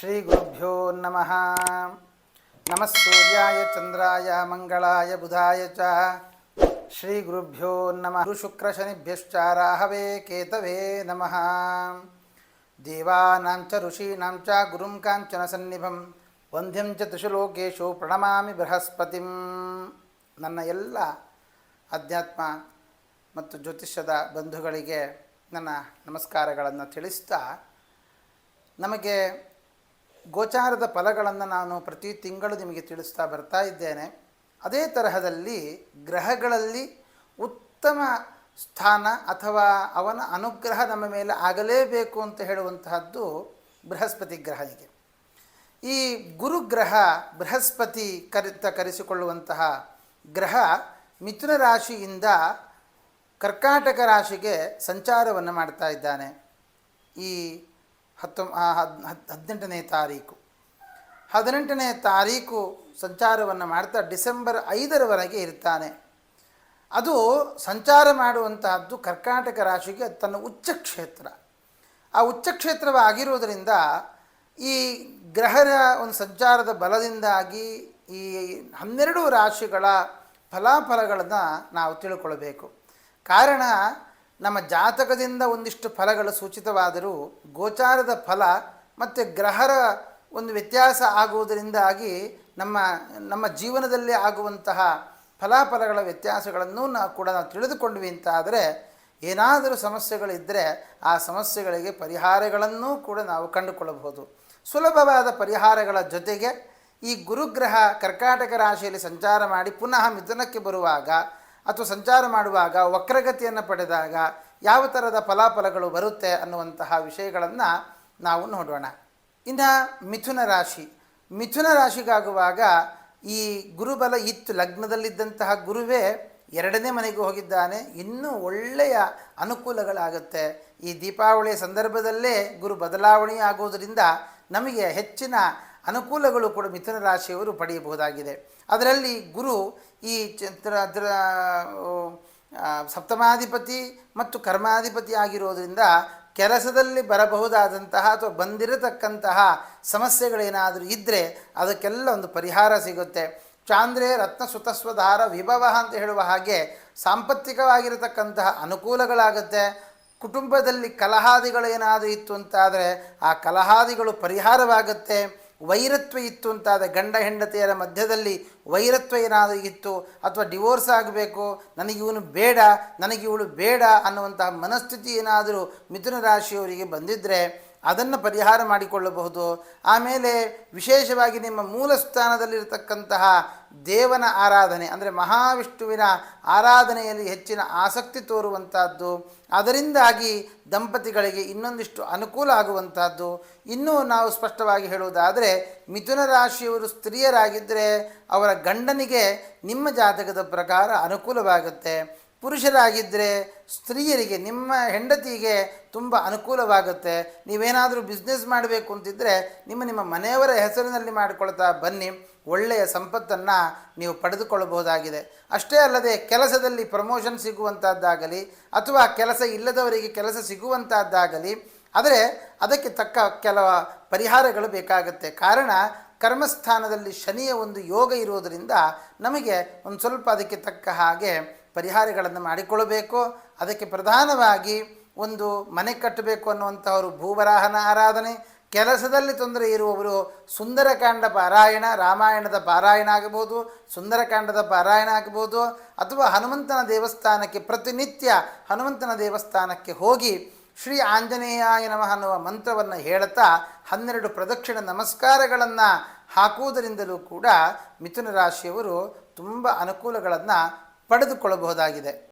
ಶ್ರೀ ಗುರುಭ್ಯೋ ನಮಃ ನಮಃ ಸೂರ್ಯಾಯ ಚಂದ್ರಾಯ ಮಂಗಳಾಯ ಬುಧಾಯ ಚ ಶ್ರೀ ಗುರುಭ್ಯೋ ನಮಃ ಶುಕ್ರ ಶನಿಭ್ಯಶ್ಚ ರಾಹವೇ ಕೇತವೇ ನಮಃ ದೇವಾನಾಂ ಚ ಋಷೀಣಾಂ ಚ ಗುರುಂ ಕಾಂಚನ ಸನ್ನಿಭಂ ವಂದ್ಯಂ ಚ ತ್ರಿಶುಲೋಕೇಶು ಪ್ರಣಮಾಮಿ ಬೃಹಸ್ಪತಿಂ ನನ್ನ ಎಲ್ಲ ಅಧ್ಯಾತ್ಮ ಮತ್ತು ಜ್ಯೋತಿಷ್ಯದ ಬಂಧುಗಳಿಗೆ ನನ್ನ ನಮಸ್ಕಾರಗಳನ್ನು ತಿಳಿಸ್ತಾ ನಮಗೆ ಗೋಚಾರದ ಫಲಗಳನ್ನು ನಾನು ಪ್ರತಿ ತಿಂಗಳು ನಿಮಗೆ ತಿಳಿಸ್ತಾ ಬರ್ತಾ ಇದ್ದೇನೆ. ಅದೇ ತರಹದಲ್ಲಿ ಗ್ರಹಗಳಲ್ಲಿ ಉತ್ತಮ ಸ್ಥಾನ ಅಥವಾ ಅವನ ಅನುಗ್ರಹ ನಮ್ಮ ಮೇಲೆ ಆಗಲೇಬೇಕು ಅಂತ ಹೇಳುವಂತಹದ್ದು ಬೃಹಸ್ಪತಿ ಗ್ರಹನಿಗೆ ಈ ಗುರುಗ್ರಹ ಬೃಹಸ್ಪತಿ ಕರಿತ ಕರೆಸಿಕೊಳ್ಳುವಂತಹ ಗ್ರಹ ಮಿಥುನ ರಾಶಿಯಿಂದ ಕರ್ಕಾಟಕ ರಾಶಿಗೆ ಸಂಚಾರವನ್ನು ಮಾಡ್ತಾ ಇದ್ದಾನೆ. ಈ ಹತ್ತೊ ಹದಿನೆಂಟನೇ ತಾರೀಕು. ಹದಿನೆಂಟನೇ ತಾರೀಕು ಸಂಚಾರವನ್ನು ಮಾಡ್ತಾ ಡಿಸೆಂಬರ್ ಐದರವರೆಗೆ ಇರ್ತಾನೆ. ಅದು ಸಂಚಾರ ಮಾಡುವಂತಹದ್ದು ಕರ್ಕಾಟಕ ರಾಶಿಗೆ ತನ್ನ ಉಚ್ಚ ಕ್ಷೇತ್ರ ಆ ಉಚ್ಚ ಕ್ಷೇತ್ರವಾಗಿರುವುದರಿಂದ ಈ ಗ್ರಹರ ಒಂದು ಸಂಚಾರದ ಬಲದಿಂದಾಗಿ ಈ ಹನ್ನೆರಡು ರಾಶಿಗಳ ಫಲಾಫಲಗಳನ್ನು ನಾವು ತಿಳ್ಕೊಳ್ಬೇಕು. ಕಾರಣ ನಮ್ಮ ಜಾತಕದಿಂದ ಒಂದಿಷ್ಟು ಫಲಗಳು ಸೂಚಿತವಾದರೂ ಗೋಚಾರದ ಫಲ ಮತ್ತು ಗ್ರಹರ ಒಂದು ವ್ಯತ್ಯಾಸ ಆಗುವುದರಿಂದಾಗಿ ನಮ್ಮ ನಮ್ಮ ಜೀವನದಲ್ಲಿ ಆಗುವಂತಹ ಫಲಾಫಲಗಳ ವ್ಯತ್ಯಾಸಗಳನ್ನು ನಾವು ಕೂಡ ನಾವು ತಿಳಿದುಕೊಂಡ್ವಿ ಅಂತಾದರೆ ಏನಾದರೂ ಸಮಸ್ಯೆಗಳಿದ್ದರೆ ಆ ಸಮಸ್ಯೆಗಳಿಗೆ ಪರಿಹಾರಗಳನ್ನು ಕೂಡ ನಾವು ಕಂಡುಕೊಳ್ಳಬಹುದು. ಸುಲಭವಾದ ಪರಿಹಾರಗಳ ಜೊತೆಗೆ ಈ ಗುರುಗ್ರಹ ಕರ್ಕಾಟಕ ರಾಶಿಯಲ್ಲಿ ಸಂಚಾರ ಮಾಡಿ ಪುನಃ ಮಿಥುನಕ್ಕೆ ಬರುವಾಗ ಅಥವಾ ಸಂಚಾರ ಮಾಡುವಾಗ ವಕ್ರಗತಿಯನ್ನು ಪಡೆದಾಗ ಯಾವ ಥರದ ಫಲಾಫಲಗಳು ಬರುತ್ತೆ ಅನ್ನುವಂತಹ ವಿಷಯಗಳನ್ನು ನಾವು ನೋಡೋಣ. ಇನ್ನು ಮಿಥುನ ರಾಶಿ. ಮಿಥುನ ರಾಶಿಗಾಗುವಾಗ ಈ ಗುರುಬಲ ಇತ್ತು, ಲಗ್ನದಲ್ಲಿದ್ದಂತಹ ಗುರುವೇ ಎರಡನೇ ಮನೆಗೆ ಹೋಗಿದ್ದಾನೆ. ಇನ್ನೂ ಒಳ್ಳೆಯ ಅನುಕೂಲಗಳಾಗುತ್ತೆ. ಈ ದೀಪಾವಳಿಯ ಸಂದರ್ಭದಲ್ಲೇ ಗುರು ಬದಲಾವಣೆ ಆಗೋದರಿಂದ ನಮಗೆ ಹೆಚ್ಚಿನ ಅನುಕೂಲಗಳು ಕೂಡ ಮಿಥುನ ರಾಶಿಯವರು ಪಡೆಯಬಹುದಾಗಿದೆ. ಅದರಲ್ಲಿ ಗುರು ಈ ಚಂದ್ರ ಸಪ್ತಮಾಧಿಪತಿ ಮತ್ತು ಕರ್ಮಾಧಿಪತಿ ಆಗಿರೋದರಿಂದ ಕೆಲಸದಲ್ಲಿ ಬರಬಹುದಾದಂತಹ ಅಥವಾ ಬಂದಿರತಕ್ಕಂತಹ ಸಮಸ್ಯೆಗಳೇನಾದರೂ ಇದ್ದರೆ ಅದಕ್ಕೆಲ್ಲ ಒಂದು ಪರಿಹಾರ ಸಿಗುತ್ತೆ. ಚಾಂದ್ರೆ, ರತ್ನ, ಸುತಸ್ವಧಾರ, ವಿಭವ ಅಂತ ಹೇಳುವ ಹಾಗೆ ಸಾಂಪತ್ತಿಕವಾಗಿರತಕ್ಕಂತಹ ಅನುಕೂಲಗಳಾಗುತ್ತೆ. ಕುಟುಂಬದಲ್ಲಿ ಕಲಹಾದಿಗಳೇನಾದರೂ ಇತ್ತು ಅಂತಾದರೆ ಆ ಕಲಹಾದಿಗಳು ಪರಿಹಾರವಾಗುತ್ತೆ. ವೈರತ್ವ ಇತ್ತು ಅಂತಾದ ಗಂಡ ಹೆಂಡತಿಯರ ಮಧ್ಯದಲ್ಲಿ ವೈರತ್ವ ಏನಾದರೂ ಇತ್ತು ಅಥವಾ ಡಿವೋರ್ಸ್ ಆಗಬೇಕು, ನನಗೆ ಇವನು ಬೇಡ, ನನಗೆ ಇವಳು ಬೇಡ ಅನ್ನುವಂತಹ ಮನಸ್ಥಿತಿ ಏನಾದರೂ ಮಿಥುನ ರಾಶಿಯವರಿಗೆ ಬಂದಿದ್ದರೆ ಅದನ್ನು ಪರಿಹಾರ ಮಾಡಿಕೊಳ್ಳಬಹುದು. ಆಮೇಲೆ ವಿಶೇಷವಾಗಿ ನಿಮ್ಮ ಮೂಲ ಸ್ಥಾನದಲ್ಲಿರತಕ್ಕಂತಹ ದೇವನ ಆರಾಧನೆ, ಅಂದರೆ ಮಹಾವಿಷ್ಣುವಿನ ಆರಾಧನೆಯಲ್ಲಿ ಹೆಚ್ಚಿನ ಆಸಕ್ತಿ ತೋರುವಂತಹದ್ದು, ಅದರಿಂದಾಗಿ ದಂಪತಿಗಳಿಗೆ ಇನ್ನೊಂದಿಷ್ಟು ಅನುಕೂಲ ಆಗುವಂತಹದ್ದು. ಇನ್ನೂ ನಾವು ಸ್ಪಷ್ಟವಾಗಿ ಹೇಳುವುದಾದರೆ, ಮಿಥುನ ರಾಶಿಯವರು ಸ್ತ್ರೀಯರಾಗಿದ್ದರೆ ಅವರ ಗಂಡನಿಗೆ ನಿಮ್ಮ ಜಾತಕದ ಪ್ರಕಾರ ಅನುಕೂಲವಾಗುತ್ತೆ. ಪುರುಷರಾಗಿದ್ದರೆ ಸ್ತ್ರೀಯರಿಗೆ, ನಿಮ್ಮ ಹೆಂಡತಿಗೆ ತುಂಬ ಅನುಕೂಲವಾಗುತ್ತೆ. ನೀವೇನಾದರೂ ಬಿಸ್ನೆಸ್ ಮಾಡಬೇಕು ಅಂತಿದ್ದರೆ ನಿಮ್ಮ ನಿಮ್ಮ ಮನೆಯವರ ಹೆಸರಿನಲ್ಲಿ ಮಾಡಿಕೊಳ್ತಾ ಬನ್ನಿ. ಒಳ್ಳೆಯ ಸಂಪತ್ತನ್ನು ನೀವು ಪಡೆದುಕೊಳ್ಳಬಹುದಾಗಿದೆ. ಅಷ್ಟೇ ಅಲ್ಲದೆ ಕೆಲಸದಲ್ಲಿ ಪ್ರಮೋಷನ್ ಸಿಗುವಂಥದ್ದಾಗಲಿ ಅಥವಾ ಕೆಲಸ ಇಲ್ಲದವರಿಗೆ ಕೆಲಸ ಸಿಗುವಂಥದ್ದಾಗಲಿ ಆದರೆ ಅದಕ್ಕೆ ತಕ್ಕ ಕೆಲವು ಪರಿಹಾರಗಳು ಬೇಕಾಗುತ್ತೆ. ಕಾರಣ ಕರ್ಮಸ್ಥಾನದಲ್ಲಿ ಶನಿಯ ಒಂದು ಯೋಗ ಇರುವುದರಿಂದ ನಮಗೆ ಒಂದು ಸ್ವಲ್ಪ ಅದಕ್ಕೆ ತಕ್ಕ ಹಾಗೆ ಪರಿಹಾರಗಳನ್ನು ಮಾಡಿಕೊಳ್ಳಬೇಕು. ಅದಕ್ಕೆ ಪ್ರಧಾನವಾಗಿ ಒಂದು ಮನೆ ಕಟ್ಟಬೇಕು ಅನ್ನುವಂಥವರು ಭೂವರಾಹನ ಆರಾಧನೆ, ಕೆಲಸದಲ್ಲಿ ತೊಂದರೆ ಇರುವವರು ಸುಂದರಕಾಂಡ ಪಾರಾಯಣ, ರಾಮಾಯಣದ ಪಾರಾಯಣ ಆಗಬಹುದು, ಸುಂದರಕಾಂಡದ ಪಾರಾಯಣ ಆಗಬಹುದು, ಅಥವಾ ಹನುಮಂತನ ದೇವಸ್ಥಾನಕ್ಕೆ ಪ್ರತಿನಿತ್ಯ ಹನುಮಂತನ ದೇವಸ್ಥಾನಕ್ಕೆ ಹೋಗಿ ಶ್ರೀ ಆಂಜನೇಯಾಯ ನಮಃ ಅನ್ನುವ ಮಂತ್ರವನ್ನು ಹೇಳುತ್ತಾ ಹನ್ನೆರಡು ಪ್ರದಕ್ಷಿಣ ನಮಸ್ಕಾರಗಳನ್ನು ಹಾಕುವುದರಿಂದಲೂ ಕೂಡ ಮಿಥುನ ರಾಶಿಯವರು ತುಂಬ ಅನುಕೂಲಗಳನ್ನು ಪಡೆದುಕೊಳ್ಳಬಹುದಾಗಿದೆ.